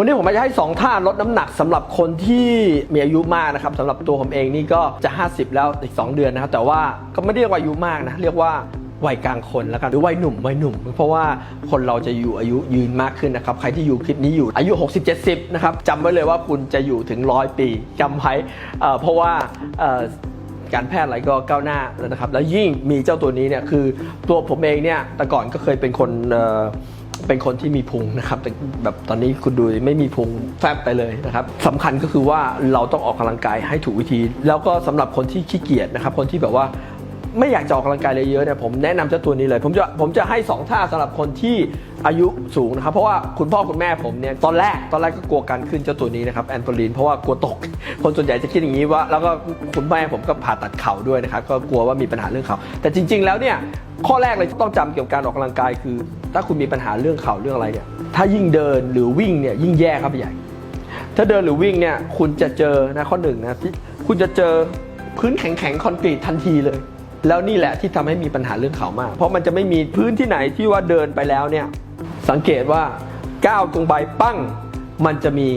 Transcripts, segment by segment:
วันนี้ผมจะให้ 2 ท่าลดน้ำหนักสำหรับคนที่มีอายุมากนะครับสำหรับตัวผมเองนี่ก็จะ 50 แล้วอีก 2 เดือนนะครับแต่ว่าก็ไม่ได้เรียกว่าอายุมากนะเรียกว่าวัยกลางคนแล้วกันหรือวัยหนุ่มวัยหนุ่ม เพราะว่าคนเราจะอยู่อายุยืนมากขึ้นนะครับ ใครที่อยู่คลิปนี้อยู่อายุ 60-70 นะครับจำไว้เลยว่าคุณจะอยู่ถึงร้อยปีจำไว้เพราะว่าการแพทย์อะไรก็ก้าวหน้าแล้วนะครับ แล้วยิ่งมีเจ้าตัวนี้เนี่ยคือตัวผมเองเนี่ยแต่ก่อนก็เคยเป็นคน เป็นคนที่มีพุงนะครับแต่แบบตอนนี้คุณดูไม่มีพุงแฟบไปเลยนะครับสำคัญก็คือว่าเราต้องออกกำลังกายให้ถูกวิธี แล้วก็สำหรับคนที่ขี้เกียจนะครับคนที่แบบว่าไม่อยากจะออกกำลังกายเลยเยอะเนี่ยผมแนะนำเจ้าตัวนี้เลย ผมจะผมจะให้ 2 ท่าสำหรับคนที่อายุสูงนะครับ เพราะว่าคุณพ่อคุณแม่ผมเนี่ยตอนแรกตอนแรกก็กลัวการขึ้นเจ้าตัวนี้นะครับแอนโทลีนเพราะว่ากลัวตก คนส่วนใหญ่จะคิดอย่างนี้ว่า แล้วก็คุณแม่ผมก็ผ่าตัดเข่าด้วยนะครับ ก็กลัวว่ามีปัญหาเรื่องเข่าแต่จริง ๆ แล้วเนี่ยข้อแรกเลยที่ต้องจำเกี่ยวกับการออกกำลังกายคือ ถ้าคุณมีปัญหาเรื่องเข่าเรื่องอะไรเนี่ยถ้ายิ่งเดินหรือวิ่งเนี่ยยิ่งแย่ครับใหญ่ ถ้าเดินหรือวิ่งเนี่ยคุณจะเจอนะข้อหนึ่งนะที่คุณจะเจอพื้นแข็งๆคอนกรีตทันทีเลย แล้วนี่แหละที่ทำให้มีปัญหาเรื่องเข่ามาก เพราะมันจะไม่มีพื้นที่ไหนที่ว่าเดินไปแล้วเนี่ยสังเกตว่าก้าวตรงใบปั้ง มันจะมี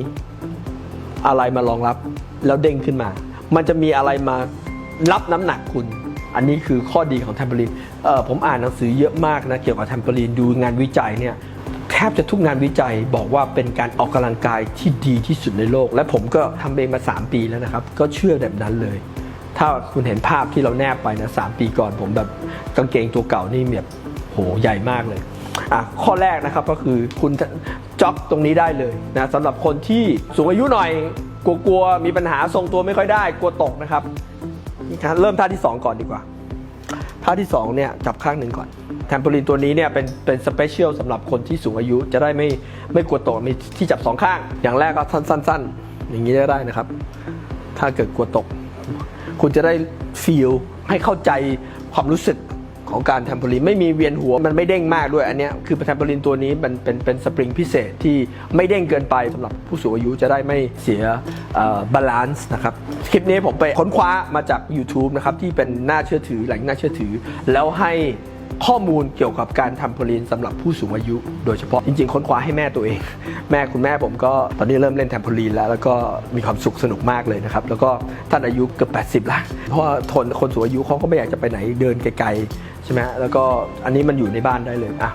อะไรมารองรับ แล้วเด้งขึ้นมา มันจะมีอะไรมารับน้ำหนักคุณ อันนี้คือข้อดีของแทมเปอรีน ผมอ่านหนังสือเยอะมากนะเกี่ยวกับแทมเปอรีนดูงานวิจัยเนี่ยแทบจะทุกงานวิจัยบอกว่าเป็นการออกกำลังกายที่ดีที่สุดในโลก และผมก็ทำเองมา 3 ปีแล้วนะครับ ก็เชื่อแบบนั้นเลย ถ้าคุณเห็นภาพที่เราแนบไปนะสปีก่อนผมแบบกางเกงตัวเก่านี่แบบโหใหญ่มากเลยอะข้อแรกนะครับก็คือคุณจ็อกตรงนี้ได้เลยนะสำหรับคนที่สูงอายุหน่อยกลัวๆมีปัญหาทรงตัวไม่ค่อยได้ กลัวตกนะครับเริ่มท่าที่ 2 ก่อนดีกว่า ท่าที่2เนี่ยจับข้างหนึ่งก่อนแทมโปลินตัวนี้เนี่ยเป็นเป็นสเปเชียลสำหรับคนที่สูงอายุจะได้ไม่ไม่กลัวตกมีที่จับสองข้าง อย่างแรกก็สั้นๆ อย่างนี้ได้ได้นะครับ ถ้าเกิดกลัวตก คุณจะได้ฟีลให้เข้าใจความรู้สึก ของการแทมโพลีนไม่มีเวียนหัวมันไม่เด้งมากด้วยอันนี้คือแทมโพลีนตัวนี้มันเป็นเป็นสปริงพิเศษที่ไม่เด้งเกินไปสำหรับผู้สูงอายุจะได้ไม่เสียบาลานซ์นะครับคลิปนี้ผมไปค้นคว้ามาจาก YouTube นะครับที่เป็นน่าเชื่อถือแหล่งน่าเชื่อถือ แล้วให้ ข้อมูลเกี่ยวกับการทำโพลีนสำหรับผู้สูงอายุ โดยเฉพาะจริงๆ ค้นคว้าให้แม่ตัวเอง แม่คุณแม่ผมก็ตอนนี้เริ่มเล่นแทมโพลีนแล้ว แล้วก็มีความสุขสนุกมากเลยนะครับ แล้วก็ท่านอายุเกือบ80ล้วเพราะทนคนสูงอายุเขาก็ไม่อยากจะไปไหนเดินไกลๆใช่ไหมแล้วก็อันนี้มันอยู่ในบ้านได้เลยอะ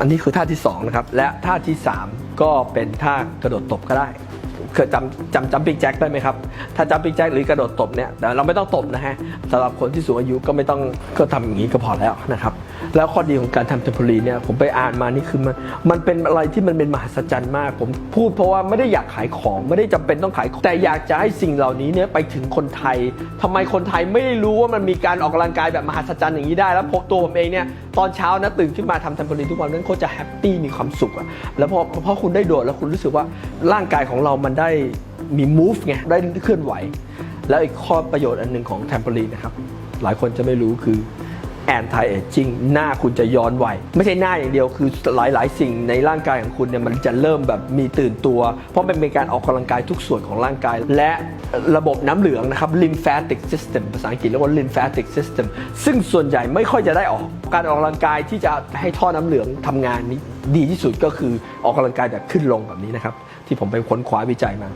อันนี้คือท่าที่สองนะครับและท่าที่สามก็เป็นท่ากระโดดตบก็ได้ เคยจำจำจำปิกแจ็คได้ไหมครับ ถ้าจำปิกแจ็คหรือกระโดดตบเนี่ยแต่เราไม่ต้องตบนะฮะสำหรับคนที่สูงอายุก็ไม่ต้องก็ทำอย่างนี้ก็พอแล้วนะครับ แล้วข้อดีของการทำเทมโพลีเนี่ยผมไปอ่านมานี่คือมันมันเป็นอะไรที่มันเป็นมหัศจรรย์มาก ผมพูดเพราะว่าไม่ได้อยากขายของไม่ได้จำเป็นต้องขายของแต่อยากจะให้สิ่งเหล่านี้เนี่ยไปถึงคนไทยทำไมคนไทยไม่ได้รู้ว่ามันมีการออกกำลังกายแบบมหัศจรรย์อย่างนี้ได้ แล้วพบตัวผมเองเนี่ยตอนเช้านะตื่นขึ้นมาทำเทมโพลีทุกวันนั้นโคตรจะแฮปปี้มีความสุขอะแล้วพอพอคุณได้โดดแล้วคุณรู้สึกว่าร่างกายของเรามันได้มี move ไงได้เคลื่อนไหว แล้วอีกข้อประโยชน์อันหนึ่งของแทมโพลีนะครับหลายคนจะไม่รู้คือ anti aging หน้าคุณจะย้อนวัยไม่ใช่หน้าอย่างเดียวคือหลาย ๆ สิ่งในร่างกายของคุณเนี่ยมันจะเริ่มแบบมีตื่นตัว เพราะมันเป็นการออกกำลังกายทุกส่วนของร่างกาย และระบบน้ำเหลืองนะครับ lymphatic system ภาษาอังกฤษเรียกว่า lymphatic system ซึ่งส่วนใหญ่ไม่ค่อยจะได้ออกการออกกำลังกายที่จะให้ท่อน้ำเหลืองทำงานนี้ดีที่สุดก็คือออกกำลังกายแบบขึ้นลงแบบนี้นะครับที่ผมไปค้นคว้าวิจัยมา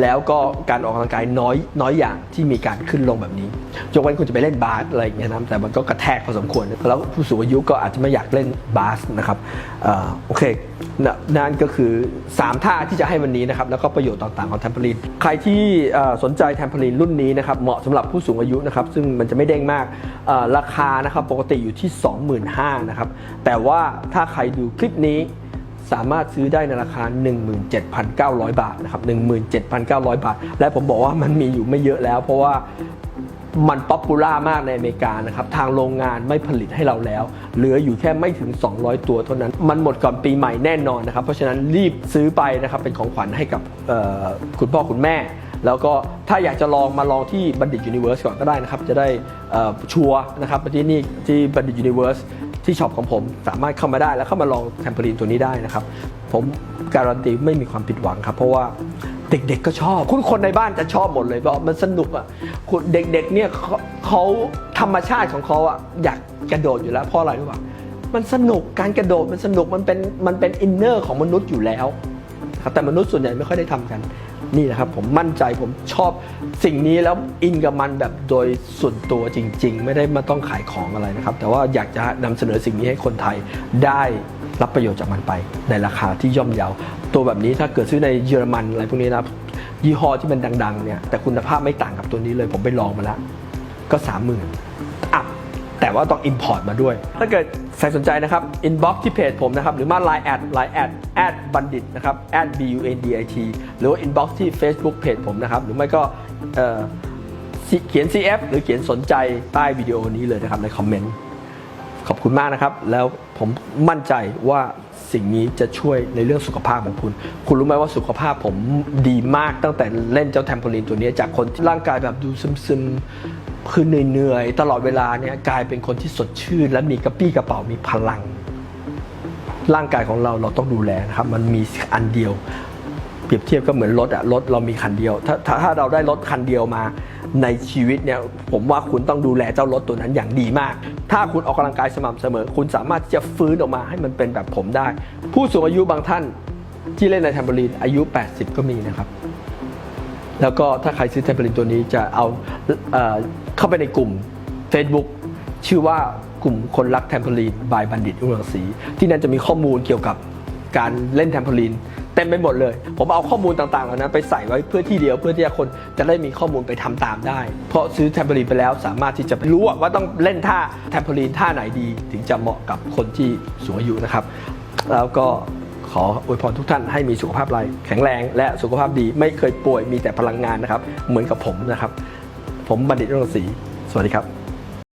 แล้วก็การออกกำลังกายน้อยน้อยอย่างที่มีการขึ้นลงแบบนี้ยกเว้นคุณจะไปเล่นบาสอะไรอย่างเงี้ยนะแต่มันก็กระแทกพอสมควร แล้วผู้สูงอายุก็อาจจะไม่อยากเล่นบาสนะครับอโอเคน,นั่นก็คือ 3 ท่าที่จะให้วันนี้นะครับแล้วก็ประโยชน์ต่างๆของแทมโพลีนใครที่สนใจแทมโพลีนรุ่นนี้นะครับเหมาะสำหรับผู้สูงอายุนะครับซึ่งมันจะไม่เด้งมากราคานะครับปกติอยู่ที่ 25,000นะครับแต่ว่าถ้าใครดูคลิปนี้ สามารถซื้อได้ในราคา 17,900 บาทนะครับ 17,900 บาท และผมบอกว่ามันมีอยู่ไม่เยอะแล้ว เพราะว่ามันป๊อปปูล่ามากในอเมริกานะครับ ทางโรงงานไม่ผลิตให้เราแล้ว เหลืออยู่แค่ไม่ถึง 200 ตัวเท่านั้น มันหมดก่อนปีใหม่แน่นอนนะครับ เพราะฉะนั้นรีบซื้อไปนะครับ เป็นของขวัญให้กับคุณพ่อคุณแม่ แล้วก็ถ้าอยากจะลองมาลองที่บัณฑิตยูนิเวอร์สก่อนก็ได้นะครับ จะได้ชัวร์นะครับที่นี่ที่บัณฑิตยูนิเวอร์ส ที่ช็อปของผมสามารถเข้ามาได้แล้วเข้ามาลองแทมโพลีนตัวนี้ได้นะครับ ผมการันตีไม่มีความผิดหวังครับ เพราะว่าเด็กๆก็ชอบ คุณคนในบ้านจะชอบหมดเลยเพราะมันสนุกอะคุณเด็กๆเนี่ยเขาธรรมชาติของเขาอะอยากกระโดดอยู่แล้วเพราะอะไรรู้ป่ะมันสนุกการกระโดดมันสนุกมันเป็นมันเป็นอินเนอร์ของมนุษย์อยู่แล้วครับแต่มนุษย์ส่วนใหญ่ไม่ค่อยได้ทำกัน นี่นะครับผมมั่นใจผมชอบสิ่งนี้แล้วอินกับมันแบบโดยส่วนตัวจริง ๆ ไม่ได้มาต้องขายของอะไรนะครับ แต่ว่าอยากจะนำเสนอสิ่งนี้ให้คนไทยได้รับประโยชน์จากมันไป ในราคาที่ย่อมเยาตัวแบบนี้ถ้าเกิดซื้อในเยอรมันอะไรพวกนี้นะยี่ห้อที่มันดังๆเนี่ยแต่คุณภาพไม่ต่างกับตัวนี้เลยผมไปลองมาแล้วก็สามหมื่น แต่ว่าต้อง Import มาด้วย ถ้าเกิดใครสนใจนะครับ inbox ที่เพจผมนะครับ หรือมา Line แอด Line แอดแอดบัณฑิตนะครับ at b u n d i t หรือว่า inbox ที่ Facebook เพจผมนะครับ หรือไม่ก็เออเขียน CF หรือเขียนสนใจใต้วิดีโอนี้เลยนะครับในคอมเมนต์ ขอบคุณมากนะครับ แล้วผมมั่นใจว่าสิ่งนี้จะช่วยในเรื่องสุขภาพของคุณ คุณรู้ไหมว่าสุขภาพผมดีมากตั้งแต่เล่นเจ้าแทมโพลีนตัวนี้จากคนที่ร่างกายแบบดูซึมๆ คือเหนื่อยๆตลอดเวลาเนี่ยกลายเป็นคนที่สดชื่น และมีกระปี้กระเป๋ามีพลัง ร่างกายของเราเราต้องดูแลนะครับ มันมีอันเดียว เปรียบเทียบก็เหมือนรถอะรถเรามีคันเดียว ถ้าถ้าเราได้รถคันเดียวมาในชีวิตเนี่ยผมว่าคุณต้องดูแลเจ้ารถตัวนั้นอย่างดีมาก ถ้าคุณออกกำลังกายสม่ำเสมอ คุณสามารถจะฟื้นออกมาให้มันเป็นแบบผมได้ ผู้สูงอายุบางท่านที่เล่นในแทมเบอรีนอายุ 80 ก็มีนะครับ แล้วก็ถ้าใครซื้อแทมเบอรินตัวนี้จะเอาเอ่อ เข้าไปในกลุ่ม Facebook ชื่อว่ากลุ่มคนรักแทมเบอรีนบายบัณฑิตรุ่งรืองศรีที่นั่นจะมีข้อมูลเกี่ยวกับการเล่นแทมเบอรีนเต็มไปหมดเลย ผมเอาข้อมูลต่างๆเหล่านั้นไปใส่ไว้เพื่อที่เดียวเพื่อที่คนจะได้มีข้อมูลไปทำตามได้ เพราะซื้อแทมเบอรีนไปแล้วสามารถที่จะรู้ว่าต้องเล่นท่าแทมเบอรีนท่าไหนดี ถึงจะเหมาะกับคนที่สูงอายุนะครับ แล้วก็ขออวยพรทุกท่านให้มีสุขภาพไรแข็งแรง และสุขภาพดีไม่เคยป่วยมีแต่พลังงานนะครับ เหมือนกับผมนะครับ ผมบัณฑิตรศรีสวัสดีครับ